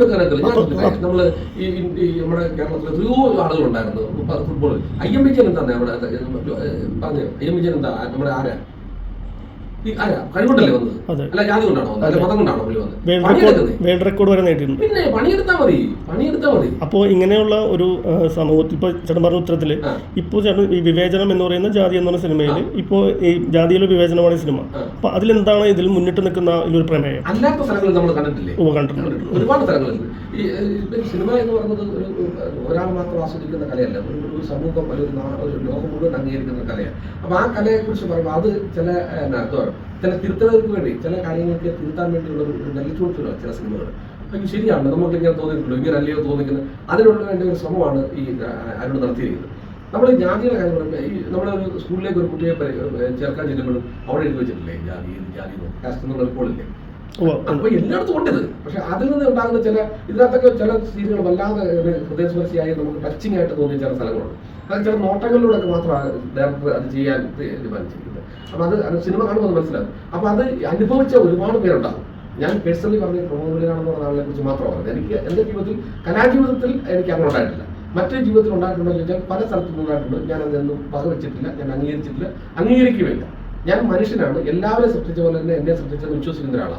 രാജിവെക്കാനൊക്കെ നമ്മൾ ഈ നമ്മുടെ കേരളത്തിൽ എത്രയോ ആളുകളുണ്ടായിരുന്നു ഫുട്ബോളിൽ ഐ എം വിജയൻ എന്താ നമ്മുടെ പറഞ്ഞു? ഐ എം വിജയൻ എന്താ നമ്മുടെ ആരാ? കഴിവുണ്ടല്ലേ വന്നത്? അല്ല ജാതി കൊണ്ടാണോ? അല്ല മതം കൊണ്ടാണോ പുള്ളി വന്നത്? വേൾഡ് റെക്കോർഡ് വരെ നേടിയിട്ടുണ്ട്. പിന്നെ പണിയെടുത്താൽ മതി പണിയെടുത്താൽ മതി. അപ്പോൾ ഇങ്ങനെയുള്ള ഒരു സമൂഹത്തിൽ ഇപ്പോൾ ചേട്ടൻ പറഞ്ഞ ഉത്തരത്തിൽ ഇപ്പൊ ഇപ്പോൾ ചേട്ടൻ ഈ വിവേചനം എന്ന് പറയുന്ന ജാതി എന്ന് പറയുന്ന സിനിമയിൽ ഇപ്പോൾ ഈ ജാതിയിലെ വിവേചനമാണ് സിനിമ. ആ. അപ്പോൾ അതിലെന്താണ് ഇതിൽ മുന്നിട്ട് നിൽക്കുന്ന ഒരു പ്രമേയം? അല്ലാത്ത സ്ഥലങ്ങൾ നമ്മൾ കണ്ടിട്ടില്ലേ? ഓ കണ്ടിട്ടുണ്ട്. ഒരുപാട് സ്ഥലങ്ങളുണ്ട് ഈ സിനിമ എന്ന് പറയുന്നത് ഒരു ഒരു- ഒരാൾ മാത്രം ആസ്വദിക്കുന്ന കലയല്ല. ഒരു ഒരു സമൂഹം അല്ലെങ്കിൽ ഒരു ലോകം മുഴുവൻ അംഗീകരിക്കുന്ന കലയാണ്. അപ്പൊ ആ കലയെ കുറിച്ച് പറയുമ്പോൾ അത് ചില എന്താ ചില തിരുത്തലുകൾക്ക് വേണ്ടി ചില കാര്യങ്ങൾക്ക് തിരുത്താൻ വേണ്ടിയുള്ള ഒരു നെല്ലിച്ചുകൊടുത്തില്ല ചില സിനിമകൾ. അപ്പൊ ശരിയാണ്. നമുക്ക് ഇങ്ങനെ തോന്നിയിട്ടുള്ളൂ ഇങ്ങനെ അല്ലയോ തോന്നിക്കുന്നത്? അതിനുള്ള വേണ്ട ഒരു ശ്രമമാണ് ഈ അരുൺ നടത്തിയിരിക്കുന്നത്. നമ്മൾ ജാതിയുടെ കാര്യം പറയുമ്പോൾ ഈ നമ്മളൊരു സ്കൂളിലേക്ക് ഒരു കുട്ടിയെ ചേർക്കാൻ ചെല്ലുമ്പോഴും അവിടെ എഴുതി വെച്ചിട്ടില്ലേ ജാതി ജാതി കാസ്റ്റ് എന്നുള്ള ഓ അപ്പൊ എല്ലായിടത്തും ഉണ്ട് ഇത്. പക്ഷെ അതിൽ നിന്ന് ഉണ്ടാകുന്ന ചില ഇതിനകത്തൊക്കെ ചില സീനുകൾ വല്ലാതെ ഒരു ഹൃദയസ്പർശിയായി നമുക്ക് ടച്ചിങ് ആയിട്ട് തോന്നിയ ചില സ്ഥലങ്ങളുണ്ട്. അത് ചില നോട്ടങ്ങളിലൂടെ ഒക്കെ മാത്രമാണ് ഡയറക്ടർ അത് ചെയ്യാൻ തീരുമാനിച്ചിരിക്കുന്നത്. അപ്പൊ അത് സിനിമ കാണുമ്പോൾ മനസ്സിലാകും. അപ്പൊ അത് അനുഭവിച്ച ഒരുപാട് പേരുണ്ടാകും. ഞാൻ പേഴ്സണലി പറഞ്ഞ പ്രൊമോബിലാണെന്ന് പറഞ്ഞ ആളെ കുറിച്ച് മാത്രമാണ് എനിക്ക് എന്റെ ജീവിതത്തിൽ കലാജീവിതത്തിൽ എനിക്ക് അങ്ങനെ ഉണ്ടായിട്ടില്ല. മറ്റു ജീവിതത്തിൽ ഉണ്ടായിട്ടുണ്ടോ എന്ന് ചോദിച്ചാൽ പല സ്ഥലത്തും ഉണ്ടായിട്ടുണ്ട്. ഞാൻ അതൊന്നും വകവെച്ചിട്ടില്ല ഞാൻ അംഗീകരിച്ചിട്ടില്ല. അംഗീകരിക്കുകയില്ല. ഞാൻ മനുഷ്യനാണ്. എല്ലാവരെയും സൃഷ്ടിച്ച പോലെ തന്നെ എന്നെ സൃഷ്ടിച്ചെന്ന് വിശ്വസിക്കുന്ന ഒരാളാണ്.